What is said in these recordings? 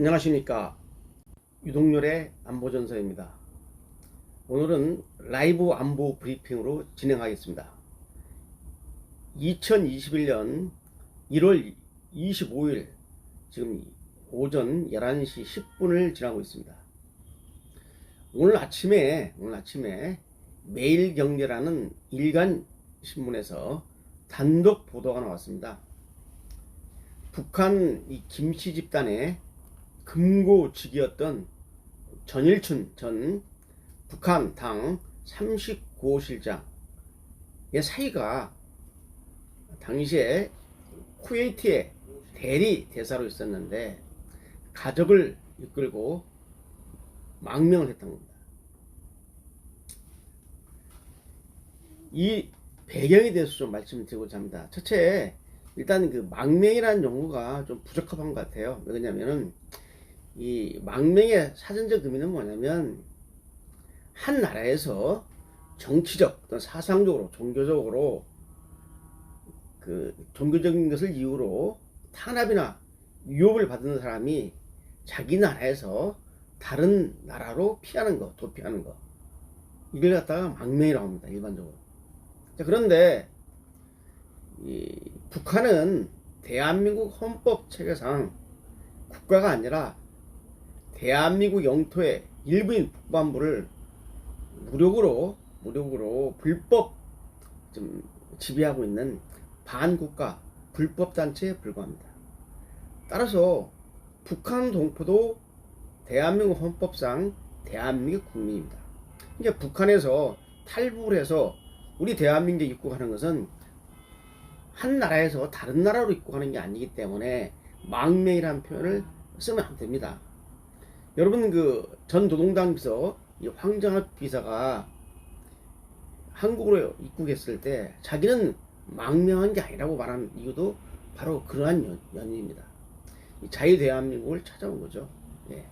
안녕하십니까 유동열의 안보전서입니다. 오늘은 라이브 안보 브리핑으로 진행하겠습니다. 2021년 1월 25일 지금 오전 11시 10분을 지나고 있습니다. 오늘 아침에 오늘 아침에 매일경제라는 일간 신문에서 단독 보도가 나왔습니다. 북한 이 김씨 집단의 금고직이었던 전일춘 전 북한 당 39호실장의 사이가 당시에 쿠웨이트의 대리 대사로 있었는데 가족을 이끌고 망명을 했던 겁니다. 이 배경에 대해서 좀 말씀드리고자 합니다. 첫째, 일단 그 망명이라는 용어가 좀 부적합한 것 같아요. 왜냐면은 이 망명의 사전적 의미는 뭐냐면 한 나라에서 정치적 또는 사상적으로 종교적으로 그 종교적인 것을 이유로 탄압이나 유혹을 받는 사람이 자기 나라에서 다른 나라로 피하는 거, 도피하는 거. 이걸 갖다가 망명이라고 합니다. 일반적으로. 자, 그런데 이 북한은 대한민국 헌법 체계상 국가가 아니라 대한민국 영토의 일부인 북반부를 무력으로 무력으로 불법 좀 지배하고 있는 반국가 불법 단체에 불과합니다. 따라서 북한 동포도 대한민국 헌법상 대한민국 국민입니다. 이제 북한에서 탈북을 해서 우리 대한민국에 입국하는 것은 한 나라에서 다른 나라로 입국하는 게 아니기 때문에 망명이라는 표현을 쓰면 안 됩니다. 여러분 그 전 노동당 비서 황정학 비서가 한국으로 입국했을 때 자기는 망명한 게 아니라고 말하는 이유도 바로 그러한 연, 연유입니다. 자유 대한민국을 찾아온 거죠. 예.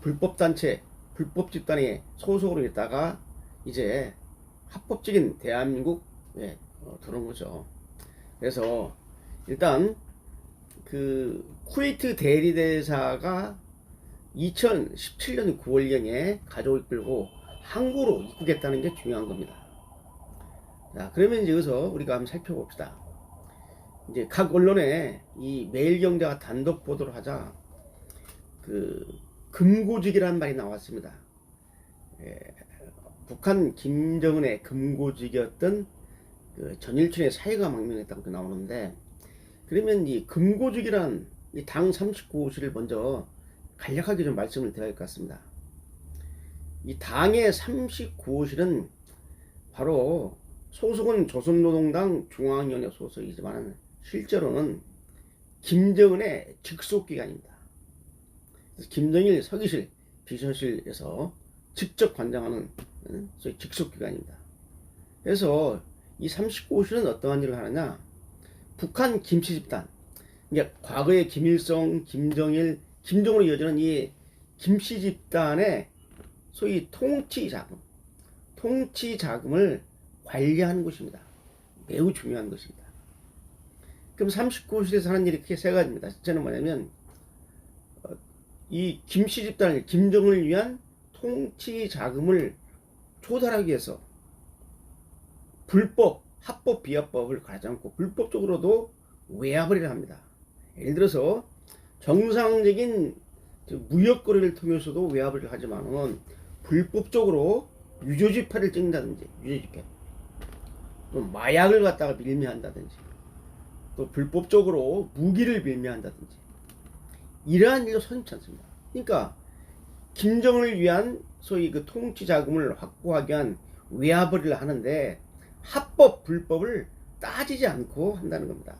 불법 단체, 불법 집단에 소속으로 있다가 이제 합법적인 대한민국 예, 어, 들어온 거죠. 그래서 일단 그 쿠웨이트 대리대사가 2017년 9월경에 가족을 끌고 한국으로 입국했다는 게 중요한 겁니다. 자, 그러면 이제 여기서 우리가 한번 살펴봅시다. 이제 각 언론에 이 매일경제가 단독 보도를 하자 그 금고직이라는 말이 나왔습니다. 예, 북한 김정은의 금고직이었던 그 전일춘의 사회가 망명했다고 나오는데 그러면 이 금고직이란 이 당 39호실을 먼저 간략하게 좀 말씀을 드려야 할 것 같습니다. 이 당의 39호실은 바로 소속은 조선노동당 중앙위원회 소속이지만 실제로는 김정은의 직속기관입니다. 김정일 서기실 비서실에서 직접 관장하는 소위 직속기관입니다. 그래서 이 39호실은 어떠한 일을 하느냐? 북한 김치 집단, 그러니까 과거의 김일성, 김정일, 김정으로 이어지는 이 김씨 집단의 소위 통치 자금, 통치 자금을 관리하는 곳입니다. 매우 중요한 것입니다. 그럼 39호실에서 하는 일이 크게 세 가지입니다. 첫째는 뭐냐면 어, 이 김씨 집단을 김정을 위한 통치 자금을 조달하기 위해서 불법, 합법, 비합법을 가지 않고 불법적으로도 외압을 합니다. 예를 들어서 정상적인 무역 거래를 통해서도 외압을 하지만은 불법적으로 유조 지폐를 찍는다든지 유조 지폐 또 마약을 갖다가 밀매한다든지 또 불법적으로 무기를 밀매한다든지 이러한 일도 선입지 않습니다. 그러니까 김정을 위한 소위 그 통치 자금을 확보하기 위한 외압을 하는데 합법 불법을 따지지 않고 한다는 겁니다.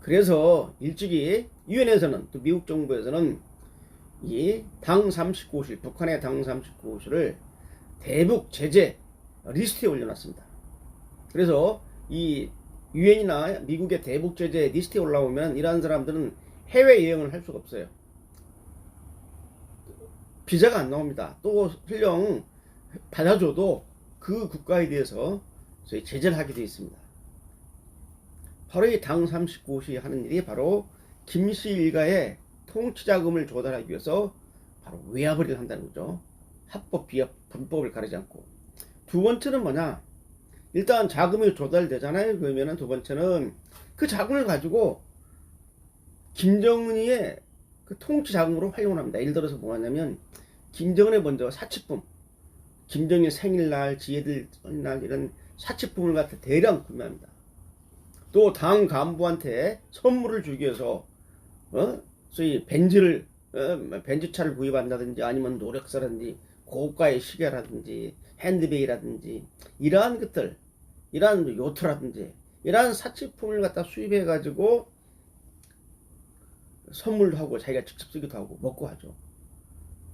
그래서 일찍이 유엔에서는 또 미국 정부에서는 이 당 39호실 북한의 당 39호실을 대북 제재 리스트에 올려놨습니다. 그래서 이 유엔이나 미국의 대북 제재 리스트에 올라오면 이러한 사람들은 해외 여행을 할 수가 없어요. 비자가 안 나옵니다. 또 설령 받아줘도 그 국가에 대해서 저희 제재를 하게 되어 있습니다. 바로 이 당 39호시 하는 일이 바로 김씨 일가의 통치 자금을 조달하기 위해서 바로 외화벌이를 한다는 거죠. 합법 비합 불법을 가리지 않고 두 번째는 뭐냐? 일단 자금이 조달되잖아요. 그러면은 두 번째는 그 자금을 가지고 김정은이의 그 통치 자금으로 활용을 합니다. 예를 들어서 뭐냐면 김정은의 먼저 사치품, 김정일 생일날, 지혜들 날 이런 사치품을 갖다 대량 구매합니다. 또 당 간부한테 선물을 주기 위해서 어? 소위 벤즈를 어? 벤즈차를 구입한다든지 아니면 노력사라든지 고가의 시계라든지 핸드베이라든지 이러한 것들 이러한 요트라든지 이러한 사치품을 갖다 수입해 가지고 선물도 하고 자기가 직접 쓰기도 하고 먹고 하죠.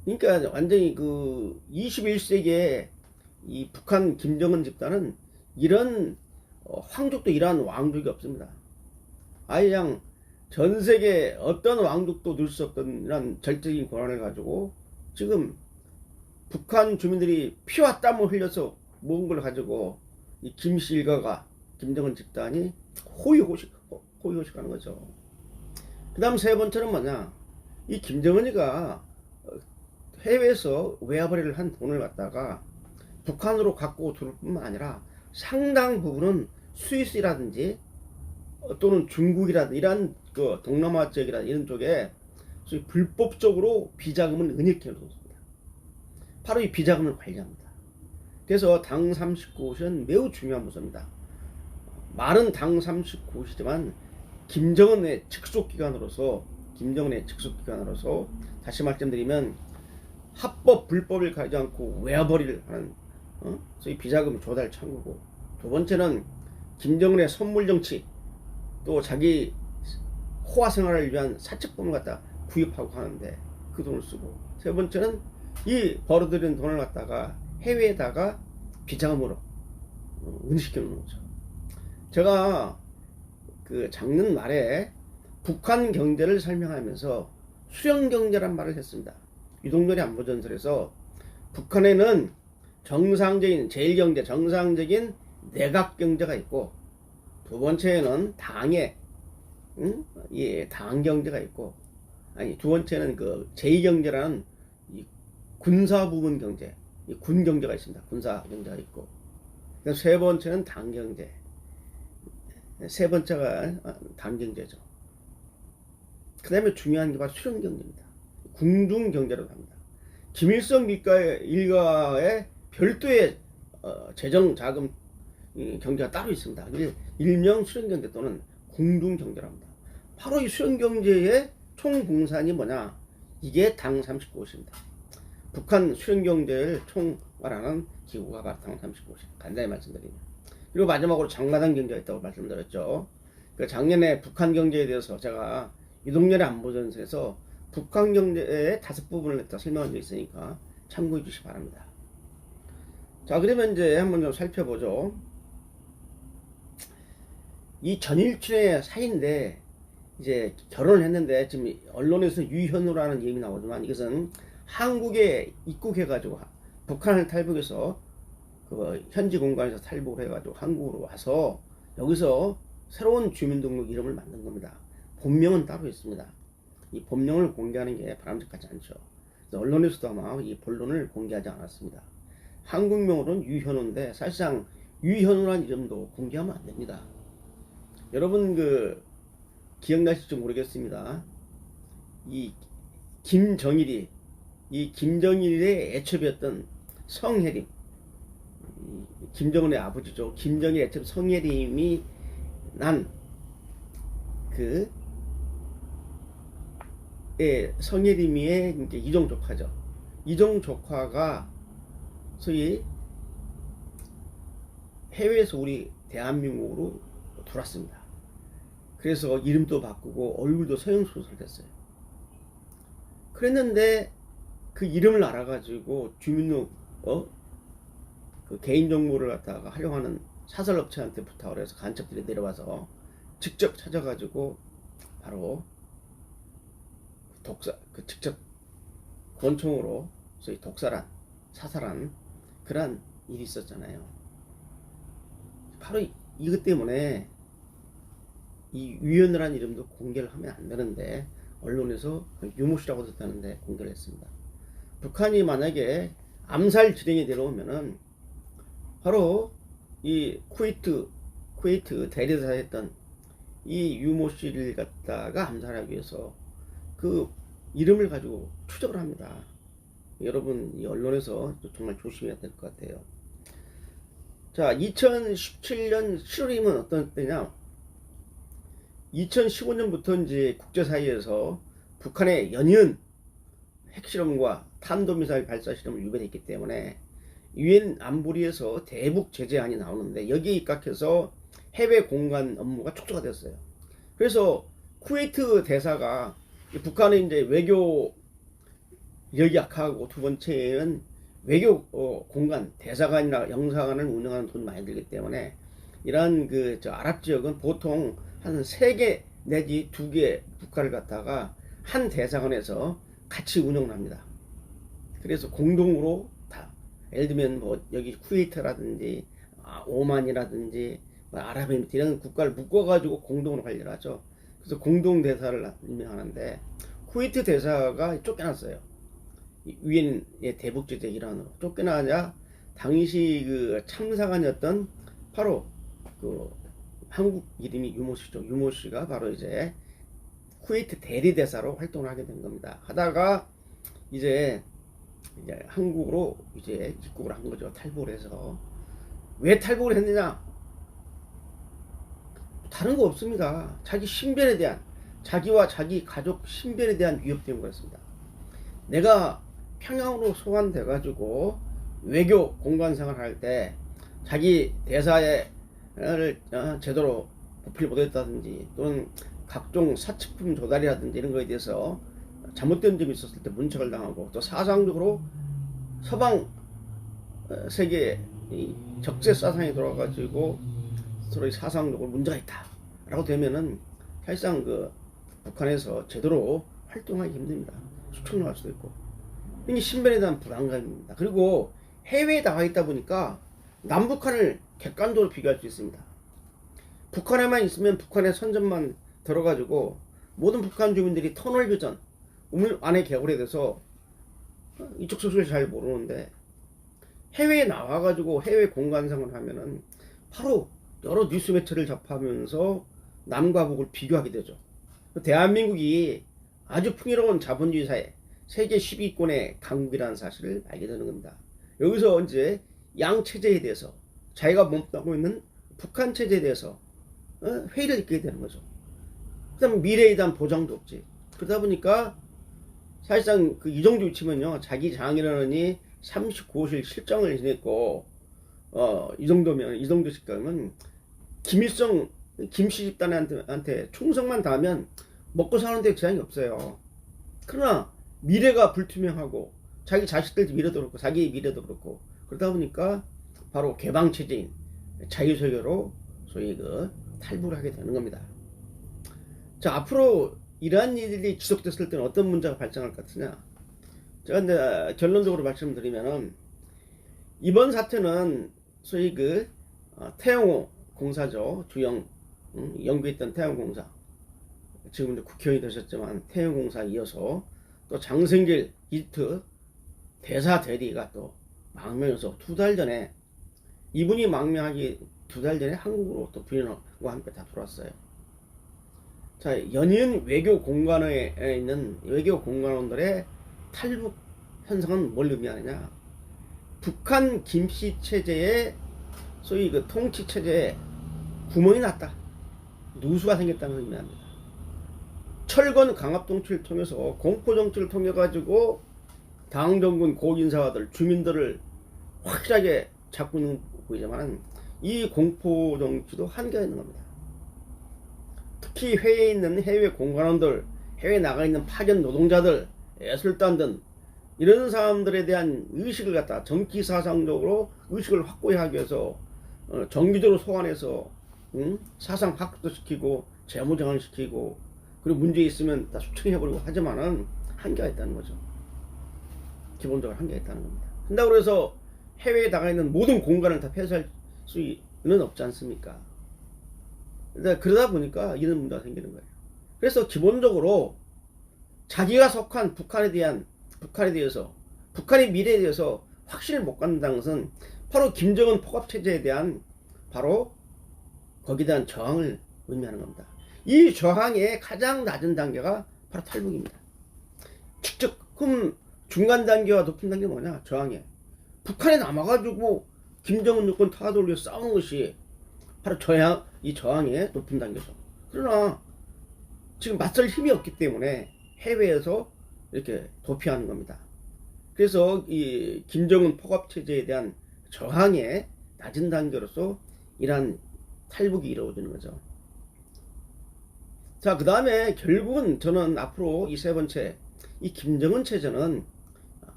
그러니까 완전히 그 21세기에 이 북한 김정은 집단은 이런 어, 황족도 이러한 왕족이 없습니다. 아예 그냥 전 세계 어떤 왕족도 넣을 수 없던 이런 절대적인 권한을 가지고 지금 북한 주민들이 피와 땀을 흘려서 모은 걸 가지고 이 김씨 일가가 김정은 집단이 호의호식 호의호식하는 거죠. 그다음 세 번째는 뭐냐? 이 김정은이가 해외에서 외화벌이를 한 돈을 갖다가 북한으로 갖고 들어올 뿐만 아니라 상당 부분은 스위스라든지 어, 또는 중국이라든지 이런 그 동남아 지역이라 이런 쪽에 불법적으로 비자금을 은닉해 놓 습니다. 바로 이 비자금을 관리합니다. 그래서 당 39곳은 매우 중요한 부서입니다. 말은 당 39곳이지만 김정은의 직속 기관으로서 김정은의 직속 기관으로서 다시 말씀드리면 합법 불법을 가지 않고 외화벌이를 하는 어? 소위 비자금 조달 창구고 두 번째는 김정은의 선물 정치 또 자기 호화 생활을 위한 사채품을 갖다 구입하고 하는데 그 돈을 쓰고 세 번째는 이 벌어들인 돈을 갖다가 해외에다가 비자금으로 어, 은시켜 놓는 거죠. 제가 그 작년 말에 북한 경제를 설명하면서 수령 경제란 말을 했습니다. 유동열의 안보전설에서 북한에는 정상적인 제일 경제 정상적인 내각 경제가 있고 두 번째는 당의 응? 예, 당 경제가 있고 아니 두 번째는 그 제2경제라는 이 군사 부분 경제, 이 군 경제가 있습니다. 군사 경제가 있고 세 번째는 당 경제, 세 번째가 당 경제죠. 그 다음에 중요한 게 바로 수령 경제입니다. 궁중 경제라고 합니다. 김일성 일가의, 일가의 별도의 어, 재정 자금 경제가 따로 있습니다. 일명 수령 경제 또는 궁중 경제랍니다. 바로 이 수령 경제의 총 공산이 뭐냐? 이게 당 39호입니다. 북한 수령 경제를 총괄하는 기구가 바로 당 39호입니다. 간단히 말씀드리면. 그리고 마지막으로 장마당 경제가 있다고 말씀드렸죠. 그 작년에 북한 경제에 대해서 제가 이동열의 안보전에서 북한 경제의 다섯 부분을 갖다 설명한 게 있으니까 참고해 주시기 바랍니다. 자, 그러면 이제 한번 좀 살펴보죠. 이 전일춘의 사이인데 이제 결혼을 했는데 지금 언론에서 유현우라는 이름이 나오지만 이것은 한국에 입국해가지고 북한을 탈북해서 그 현지 공간에서 탈북을 해가지고 한국으로 와서 여기서 새로운 주민등록 이름을 만든 겁니다. 본명은 따로 있습니다. 이 본명을 공개하는 게 바람직하지 않죠. 언론에서도 아마 이 본론을 공개하지 않았습니다. 한국명으로는 유현우인데 사실상 유현우란 이름도 공개하면 안 됩니다. 여러분 그 기억나실지 모르겠습니다. 이 김정일이 이 김정일의 애첩이었던 성혜림 김정은의 아버지죠. 김정일 애첩 성혜림이 난 그 예, 성혜림이의 이제 이종 조카죠. 이종 조카가 소위 해외에서 우리 대한민국으로 들어왔습니다. 그래서 이름도 바꾸고 얼굴도 서영수술 됐어요. 그랬는데 그 이름을 알아가지고 주민등 어? 그 개인정보를 갖다가 활용하는 사설업체한테 부탁을 해서 간첩들이 내려와서 직접 찾아가지고 바로 독사 그 직접 권총으로 소위 독살한 사살한 그러한 일이 있었잖아요. 바로 이것 때문에 이 위원이라는 이름도 공개를 하면 안 되는데 언론에서 유모씨라고 듣다는데 공개를 했습니다. 북한이 만약에 암살 지령이 내려오면은 바로 이 쿠웨이트 쿠웨이트 대리사 했던 이 유모 씨를 갖다가 암살하기 위해서 그 이름을 가지고 추적을 합니다. 여러분 이 언론에서 정말 조심해야 될 것 같아요. 자, 2017년 7월이면 어떤 때냐? 2015년부터 이제 국제사회에서 북한의 연이은 핵실험과 탄도미사일 발사 실험을 유배했기 때문에 유엔 안보리에서 대북 제재안이 나오는데 여기에 입각해서 해외 공간 업무가 촉수가 됐어요. 그래서 쿠웨이트 대사가 북한의 이제 외교 여기 약하고 두 번째는 외교 어, 공간 대사관이나 영사관을 운영하는 돈이 많이 들기 때문에 이러한 그 저 아랍 지역은 보통 한 세 개 내지 두 개 국가를 갖다가 한 대사관에서 같이 운영을 합니다. 그래서 공동으로 다 예를 들면 뭐 여기 쿠웨이트라든지 아, 오만이라든지 뭐 아랍에미리트 이런 국가를 묶어가지고 공동으로 관리를 하죠. 그래서 공동 대사를 임명하는데 쿠웨이트 대사가 쫓겨났어요. 유엔의 대북 제재 일환으로 쫓겨나자 당시 그 참사관이었던 바로 그 한국 이름이 유모 씨죠. 유모 씨가 바로 이제 쿠웨이트 대리 대사로 활동을 하게 된 겁니다. 하다가 이제 이제 한국으로 이제 입국을 한 거죠. 탈북을 해서 왜 탈북을 했느냐? 다른 거 없습니다. 자기 신변에 대한 자기와 자기 가족 신변에 대한 위협 때문에 그렇습니다. 내가 평양으로 소환돼 가지고 외교 공간 생활 할 때 자기 대사 를 어, 제대로 보필 못했다든지 또는 각종 사치품 조달이라든지 이런 거에 대해서 잘못된 점이 있었을 때 문책을 당하고 또 사상적으로 서방 어, 세계 적재 사상이 돌아가지고 서로 사상적으로 문제가 있다라고 되면은 사실상 그 북한에서 제대로 활동하기 힘듭니다. 수청나갈 수도 있고. 이게 신변에 대한 불안감입니다. 그리고 해외에 나가 있다 보니까 남북한을 객관적으로 비교할 수 있습니다. 북한에만 있으면 북한의 선전만 들어가지고 모든 북한 주민들이 터널 비전, 우물 안에 개울에 대해서 이쪽 소식을 잘 모르는데 해외에 나와가지고 해외 공간상을 하면은 바로 여러 뉴스 매체를 접하면서 남과 북을 비교하게 되죠. 대한민국이 아주 풍요로운 자본주의 사회, 세계 10위권의 강국이라는 사실을 알게 되는 겁니다. 여기서 이제 양 체제에 대해서 자기가 몸담고 있는 북한 체제에 대해서 어, 회의를 있게 되는 거죠. 그다음에 미래에 대한 보장도 없지. 그러다 보니까 사실상 그 이 정도 위치면요, 자기 장인어른이 39호실 실정을 지냈고, 어, 이 정도면, 이 정도 식감은 김일성, 김씨 집단한테 충성만 다하면 먹고 사는데 제한이 없어요. 그러나 미래가 불투명하고 자기 자식들 미래도 그렇고 자기 미래도 그렇고 그러다 보니까 바로 개방 체제인 자유세계로 소위 그 탈북을 하게 되는 겁니다. 자 앞으로 이러한 일이 지속됐을 때는 어떤 문제가 발생할 것 같으냐? 제가 이제 결론적으로 말씀드리면은 이번 사태는 소위 그 어, 태영호 공사죠 주영 음, 연구했던 태영 공사 지금 이제 국회의원이 되셨지만 태영 공사 이어서 또 장성길 이트 대사 대리가 또 망명해서 두 달 전에 이분이 망명하기 두 달 전에 한국으로 또 부인과 함께 다 들어왔어요. 자, 연인 외교 공간에 있는 외교 공간원들의 탈북 현상은 뭘 의미하느냐? 북한 김씨 체제의 소위 그 통치 체제에 구멍이 났다. 누수가 생겼다는 의미합니다. 철권 강압 통치를 통해서 공포 정치를 통해 가지고 당정군 고인사들 주민들을 확실하게 잡고 있는 보이지만 이 공포 정치도 한계가 있는 겁니다. 특히 해외에 있는 해외 공간원들, 해외에 나가 있는 파견 노동자들, 예술단 등 이런 사람들에 대한 의식을 갖다 정치 사상적으로 의식을 확고하기 위해서 어, 정기적으로 소환해서 응? 사상 파악도 시키고 재무장을 시키고 그리고 문제 있으면 다 수청해버리고 하지만은 한계가 있다는 거죠. 기본적으로 한계가 있다는 겁니다. 한다고 해서 해외에 나가 있는 모든 공간을 다 폐쇄할 수는 없지 않습니까? 그러다 보니까 이런 문제가 생기는 거예요. 그래서 기본적으로 자기가 속한 북한에 대한 북한에 대해서 북한의 미래에 대해서 확신을 못 갖는다는 것은 바로 김정은 포갑 체제에 대한 바로 거기에 대한 저항을 의미하는 겁니다. 이 저항의 가장 낮은 단계가 바로 탈북입니다. 직접 그럼 중간 단계와 높은 단계는 뭐냐? 저항에 북한에 남아가지고 김정은 요건 타돌려 싸우는 것이 바로 저항 이 저항의 높은 단계죠. 그러나 지금 맞설 힘이 없기 때문에 해외에서 이렇게 도피하는 겁니다. 그래서 이 김정은 포갑 체제에 대한 저항의 낮은 단계로서 이러한 탈북이 이루어지는 거죠. 자, 그 다음에 결국은 저는 앞으로 이 세 번째, 이 김정은 체제는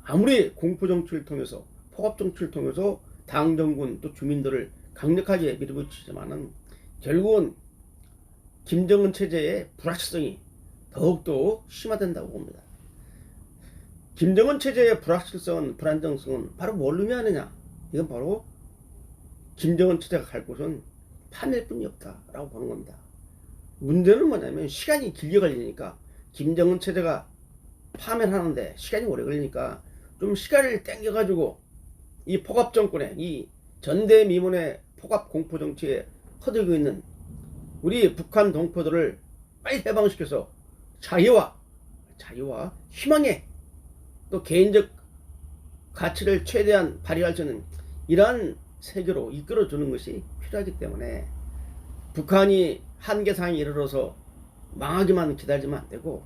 아무리 공포 정치를 통해서, 포갑 정치를 통해서 당 정군 또 주민들을 강력하게 밀어붙이지만은 결국은 김정은 체제의 불확실성이 더욱더 심화된다고 봅니다. 김정은 체제의 불확실성은 불안정성은 바로 뭘 의미하느냐? 이건 바로 김정은 체제가 갈 곳은 파멸 뿐이 없다라고 보는 겁니다. 문제는 뭐냐면 시간이 길게 걸리니까 김정은 체제가 파멸하는데 시간이 오래 걸리니까 좀 시간을 땡겨가지고 이 포갑 정권의 이 전대미문의 포갑 공포 정치에 허들고 있는 우리 북한 동포들을 빨리 해방시켜서 자유와 자유와 희망의 또 개인적 가치를 최대한 발휘할 수 있는 이러한 세계로 이끌어주는 것이 필요하기 때문에 북한이 한계상에 이르러서 망하기만 기다리면 안 되고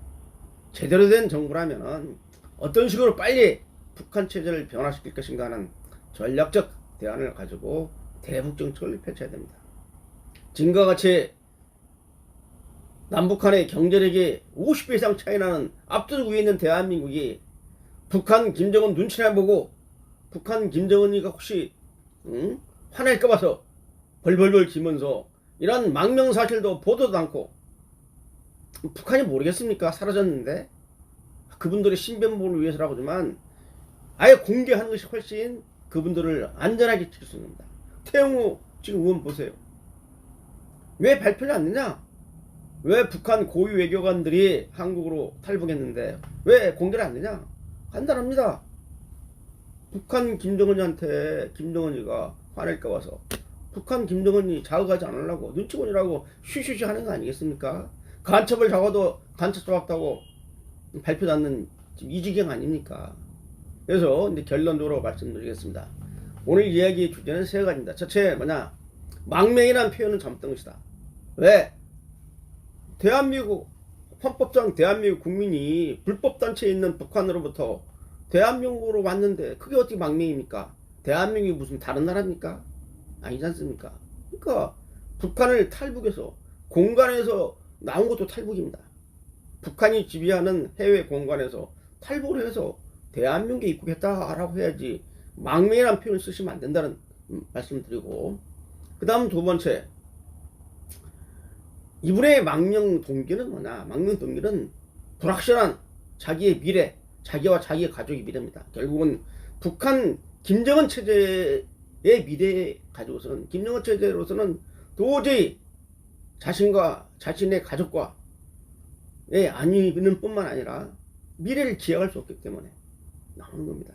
제대로 된 정부라면 어떤 식으로 빨리 북한 체제를 변화시킬 것인가 하는 전략적 대안을 가지고 대북 정책을 펼쳐야 됩니다. 지금과 같이 남북한의 경제력이 50배 이상 차이 나는 압도적 위에 있는 대한민국이 북한 김정은 눈치나 보고 북한 김정은이가 혹시 응? 화낼까 봐서 벌벌벌 기면서 이런 망명사실도 보도도 않고 북한이 모르겠습니까? 사라졌는데 그분들의 신변보호를 위해서라고 하지만 아예 공개하는 것이 훨씬 그분들을 안전하게 지킬 수 있습니다. 태영호 지금 의원 보세요. 왜 발표를 안 내냐? 왜 북한 고위 외교관들이 한국으로 탈북했는데 왜 공개를 안 되냐? 간단합니다. 북한 김정은이한테 김정은이가 화낼까 봐서 북한 김정은이 자극하지 않으려고 눈치 보느라고 쉬쉬쉬 하는 거 아니겠습니까? 간첩을 잡아도 간첩 잡았다고 발표도 않는 이지경 아닙니까? 그래서 이제 결론적으로 말씀드리겠습니다. 오늘 이야기 주제는 세 가지입니다. 첫째 뭐냐? 망명이라는 표현은 잘못된 것이다. 왜? 대한민국 헌법상 대한민국 국민이 불법 단체에 있는 북한으로부터 대한민국으로 왔는데 그게 어떻게 망명입니까? 대한민국이 무슨 다른 나라입니까? 아니지 않습니까? 그러니까 북한을 탈북해서 공간에서 나온 것도 탈북입니다. 북한이 지배하는 해외 공간에서 탈북을 해서 대한민국에 입국했다라고 해야지 망명이라는 표현을 쓰시면 안 된다는 음, 말씀을 드리고 그 다음 두 번째 이분의 망명 동기는 뭐냐? 망명 동기는 불확실한 자기의 미래 자기와 자기의 가족의 미래입니다. 결국은 북한 김정은 체제의 미래에 가지고서는 김정은 체제로서는 도저히 자신과 자신의 가족과 예, 안위는 뿐만 아니라 미래를 기약할 수 없기 때문에 나오는 겁니다.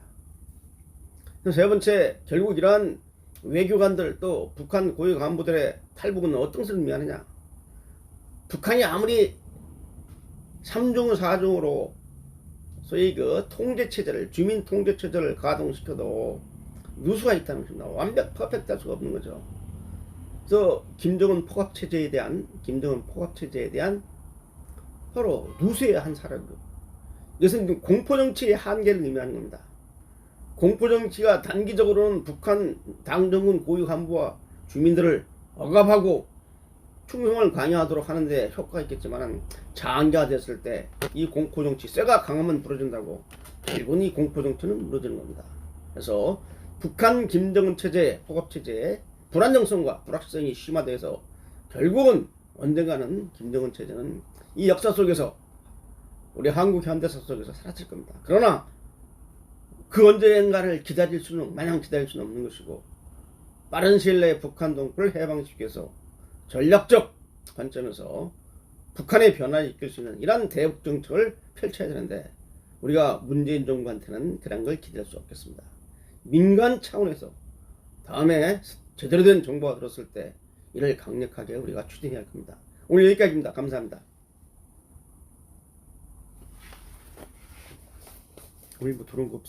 세 번째, 결국 이러한 외교관들 또 북한 고위 간부들의 탈북은 어떤 것을 의미하느냐? 북한이 아무리 3중 4중으로 소위 그 통제 체제를 주민 통제 체제를 가동시켜도 누수가 있다는 것입니다. 완벽 퍼펙트할 수가 없는 거죠. 그래서 김정은 포갑 체제에 대한 김정은 포갑 체제에 대한 서로 누수의 한 사람. 이것은 공포 정치의 한계를 의미하는 겁니다. 공포 정치가 단기적으로는 북한 당정군 고위 간부와 주민들을 억압하고 충성을 강요하도록 하는데 효과가 있겠지만 장기화 됐을 때 이 공포 정치 쇠가 강하면 부러진다고 결국은 이 공포 정치는 무너지는 겁니다. 그래서 북한 김정은 체제, 포갑 체제의 불안정성과 불확실성이 심화돼서 결국은 언젠가는 김정은 체제는 이 역사 속에서 우리 한국 현대사 속에서 사라질 겁니다. 그러나 그 언젠가를 기다릴 수는 마냥 기다릴 수는 없는 것이고 빠른 시일 내에 북한 동포를 해방시켜서 전략적 관점에서 북한의 변화를 이끌 수 있는 이런 대북 정책을 펼쳐야 되는데 우리가 문재인 정부한테는 그런 걸 기대할 수 없겠습니다. 민간 차원에서 다음에 제대로 된 정보가 들었을 때 이를 강력하게 우리가 추진해야 할 겁니다. 오늘 여기까지입니다. 감사합니다. 우리 뭐 들어온 거 없-